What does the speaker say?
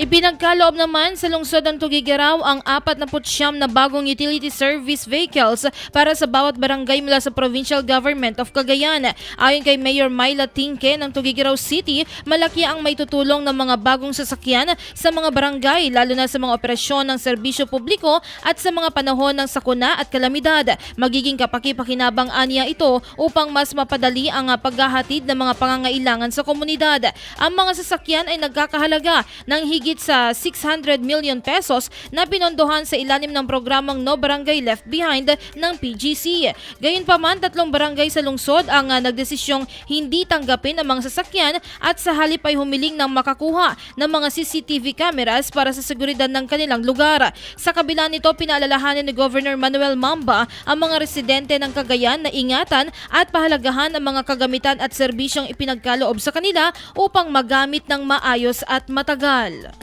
Ipinagkaloob naman sa lungsod ng Tugigaraw ang 49 na bagong utility service vehicles para sa bawat barangay mula sa Provincial Government of Cagayan. Ayon kay Mayor Myla Tinke ng Tugigaraw City, malaki ang may tutulong ng mga bagong sasakyan sa mga barangay lalo na sa mga operasyon ng serbisyo publiko at sa mga panahon ng sakuna at kalamidad. Magiging kapaki-pakinabang aniya ito upang mas mapadali ang ah, paghahatid ng mga pangangailangan sa komunidad. Ang mga sasakyan ay nagkakahalaga ng higit sa 600 million pesos na pinondohan sa ilalim ng programang No Barangay Left Behind ng PGC. Gayunpaman, tatlong barangay sa lungsod ang ah, nagdesisyong hindi tanggapin ang mga sasakyan at sa halip ay humiling ng makakuha ng mga CCTV cameras para sa seguridad ng kanilang lugar. Sa kabila nito, pinaalalahanan ni Governor Manuel Mamba ang mga residente ng Cagayan na ingatan at pahalagahan ang mga kagamitan at serbisyong ipinagkaloob sa kanila upang magamit ng maayos at matagal.